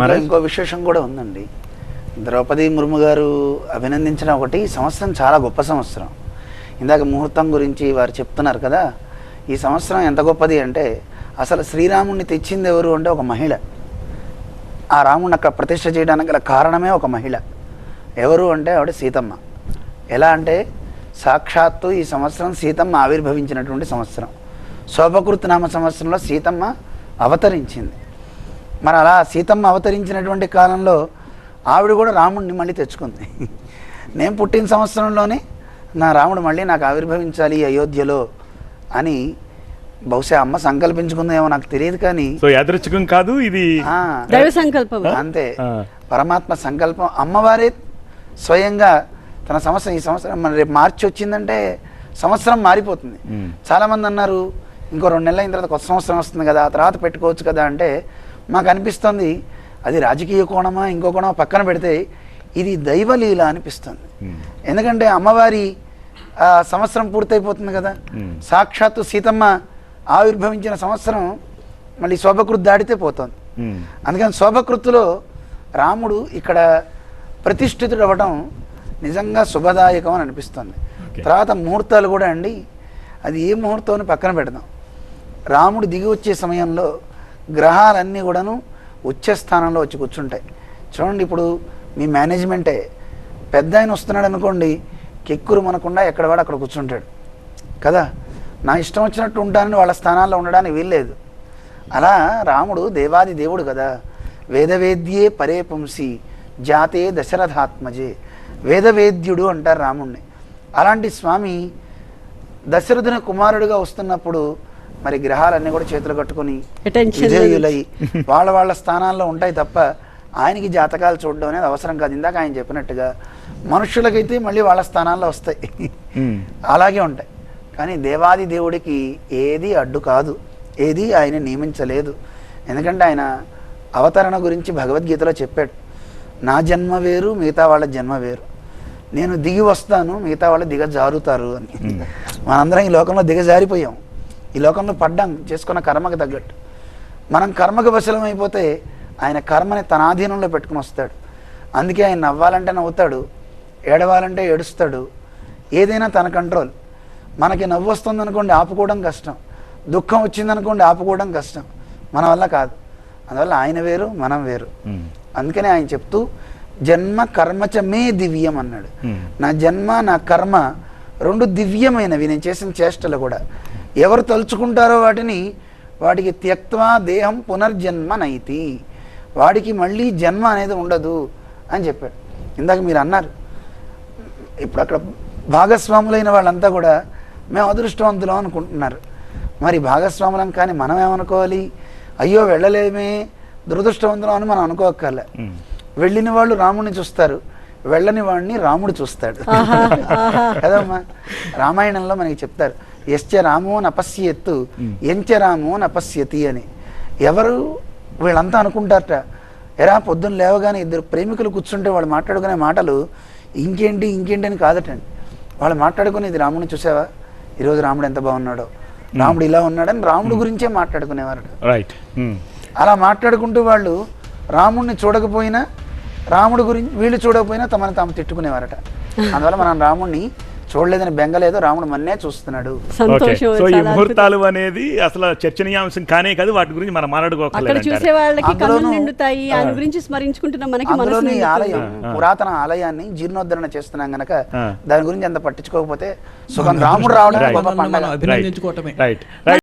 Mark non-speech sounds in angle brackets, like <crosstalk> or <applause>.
మరి ఇంకో విశేషం కూడా ఉందండి. ద్రౌపది ముర్ము గారు అభినందించిన ఒకటి ఈ సంవత్సరం చాలా గొప్ప సంవత్సరం. ఇందాక ముహూర్తం గురించి వారు చెప్తున్నారు కదా ఈ సంవత్సరం ఎంత గొప్పది అంటే అసలు శ్రీరాముడిని తెచ్చింది ఎవరు అంటే ఒక మహిళ. ఆ రాముడిని అక్కడ ప్రతిష్ట చేయడానికి గల కారణమే ఒక మహిళ. ఎవరు అంటే ఆవిడ సీతమ్మ. ఎలా అంటే సాక్షాత్తు ఈ సంవత్సరం సీతమ్మ ఆవిర్భవించినటువంటి సంవత్సరం. శోభకృత్ నామ సంవత్సరంలో సీతమ్మ అవతరించింది. మరి అలా సీతమ్మ అవతరించినటువంటి కాలంలో ఆవిడ కూడా రాముడిని మళ్ళీ తెచ్చుకుంది. నేను పుట్టిన సంవత్సరంలోనే నా రాముడు మళ్ళీ నాకు ఆవిర్భవించాలి అయోధ్యలో అని బహుశా అమ్మ సంకల్పించుకుందేమో నాకు తెలియదు కానీ సో యాదృచ్ఛికం కాదు ఇది ఆ, దైవ సంకల్పం. అంతే. పరమాత్మ సంకల్పం. అమ్మవారే స్వయంగా తన సంవత్సరం ఈ సంవత్సరం మన రేపు మార్చి వచ్చిందంటే సంవత్సరం మారిపోతుంది. చాలామంది అన్నారు ఇంకో రెండు నెలల అయిన తర్వాత కొత్త సంవత్సరం వస్తుంది కదా ఆ తర్వాత పెట్టుకోవచ్చు కదా అంటే మాకు అనిపిస్తుంది అది రాజకీయ కోణమా ఇంకో కోణమా పక్కన పెడితే ఇది దైవలీల అనిపిస్తుంది మ్మ్. ఎందుకంటే అమ్మవారి ఆ, సంవత్సరం పూర్తయిపోతుంది కదా మ్మ్. సాక్షాత్తు సీతమ్మ ఆవిర్భవించిన సంవత్సరం మళ్ళీ శోభకృత్ దాడితే పోతుంది మ్మ్. అందుకని శోభకృత్తులో రాముడు ఇక్కడ ప్రతిష్ఠితుడు అవ్వడం నిజంగా శుభదాయకం అని అనిపిస్తుంది. తర్వాత ముహూర్తాలు కూడా అండి అది ఏ ముహూర్తం పక్కన పెడదాం రాముడు దిగి వచ్చే సమయంలో గ్రహాలన్నీ కూడాను ఉచ్చ స్థానంలో వచ్చి కూర్చుంటాయి. చూడండి ఇప్పుడు మీ మేనేజ్మెంటే. పెద్ద ఆయన వస్తున్నాడు అనుకోండి కెక్కురు మనకుండా ఎక్కడ వాడు అక్కడ కూర్చుంటాడు. కదా? నా ఇష్టం వచ్చినట్టు ఉంటానని వాళ్ళ స్థానాల్లో ఉండడానికి వీల్లేదు. అలా రాముడు దేవాది దేవుడు కదా. వేదవేద్యే పరే పుంసి జాతే దశరథాత్మజే. వేదవేద్యుడు అంటారు రాముణ్ణి. అలాంటి స్వామి దశరథుని కుమారుడిగా వస్తున్నప్పుడు మరి గ్రహాలన్నీ కూడా చేతులు కట్టుకొని విజయులై వాళ్ళ వాళ్ళ స్థానాల్లో ఉంటాయి తప్ప ఆయనకి జాతకాలు చూడడం అనేది అవసరం కాదు. ఇందాక ఆయన చెప్పినట్టుగా మనుషులకైతే మళ్ళీ వాళ్ళ స్థానాల్లో వస్తాయి. మ్మ్. అలాగే ఉంటాయి. కానీ దేవాది దేవుడికి ఏది అడ్డు కాదు. ఏది ఆయన నియమించలేదు. ఎందుకంటే ఆయన అవతరణ గురించి భగవద్గీతలో చెప్పాడు. నా జన్మ వేరు మిగతా వాళ్ళ జన్మ వేరు. నేను దిగి వస్తాను మిగతా వాళ్ళు దిగజారుతారు అని. మనందరం ఈ లోకంలో దిగజారిపోయాం. ఈ లోకంలో పడ్డాం చేసుకున్న కర్మకు తగ్గట్టు. మనం కర్మకు వశలం అయిపోతే ఆయన కర్మని తన ఆధీనంలో పెట్టుకుని వస్తాడు. అందుకే ఆయన నవ్వాలంటే నవ్వుతాడు ఏడవాలంటే ఏడుస్తాడు ఏదైనా తన కంట్రోల్. మనకి నవ్వు వస్తుంది అనుకోండి ఆపుకోవడం కష్టం దుఃఖం వచ్చిందనుకోండి ఆపుకోవడం కష్టం. మన వల్ల కాదు. అందువల్ల ఆయన వేరు మనం వేరు. అందుకనే ఆయన చెప్తూ జన్మ కర్మచ మే దివ్యం అన్నాడు. నా జన్మ నా కర్మ రెండు దివ్యమైనవి. నేను చేసిన చేష్టలు కూడా. ఎవరు తలుచుకుంటారో వాటిని వాడికి త్యక్వా దేహం పునర్జన్మ నైతి వాడికి మళ్ళీ జన్మ అనేది ఉండదు అని చెప్పాడు. ఇందాక మీరు అన్నారు ఇప్పుడు అక్కడ భాగస్వాములైన వాళ్ళంతా కూడా మేము అదృష్టవంతులం అనుకుంటున్నారు. మరి భాగస్వాములం కానీ మనం ఏమనుకోవాలి? అయ్యో వెళ్ళలేమే దురదృష్టవంతులం అని మనం అనుకోక్కర్లే. మ్మ్. వెళ్ళిన వాళ్ళు రాముడిని చూస్తారు వెళ్ళని వాడిని రాముడు చూస్తాడు. కదమ్మా? రామాయణంలో మనకి చెప్తారు ఎశ్చ రామో నపశ్యత్తు ఎంచ రామో నపశ్యతి అని. ఎవరు వీళ్ళంతా అనుకుంటారట ఎరా పొద్దున్న లేవగానే ఇద్దరు ప్రేమికులు కూర్చుంటే వాళ్ళు మాట్లాడుకునే మాటలు ఇంకేంటి ఇంకేంటి అని కాదటండి వాళ్ళు మాట్లాడుకుని ఇది రాముడిని చూసావా? ఈరోజు రాముడు ఎంత బాగున్నాడో. రాముడు ఇలా ఉన్నాడని రాముడు గురించే మాట్లాడుకునేవారట. రైట్. అలా మాట్లాడుకుంటూ వాళ్ళు రాముడిని చూడకపోయినా రాముడి గురించి వీళ్ళు చూడకపోయినా తమను తాము తిట్టుకునేవారట. <laughs> అందువల్ల మనం రాముడిని చూడలేదని బెంగలేదు రాముడు మన్నే చూస్తున్నాడు సంతోషం సో ఈ చాలా. ముహూర్తాలు అనేది అసలు చర్చనీయాంశం కానే కాదు వాటి గురించి మనం అక్కడ మాట్లాడుకోకలేదు చూసే వాళ్ళకి కన్నులు అందులోనూ- నిండుతాయి ఆయన గురించి స్మరించుకుంటున్న మనకి మనసు అందులోని ఈ నిండుతుంది. ఆలయం. పురాతన ఆలయాన్ని జీర్ణోద్ధరణ చేస్తున్నాం గనక ఆ. దాని గురించి అంత పట్టించుకోకపోతే సుఖం రాముడు రావడానికి Right. గొప్ప మనం పండగ అభినందించుకోవటమే రైట్ రైట్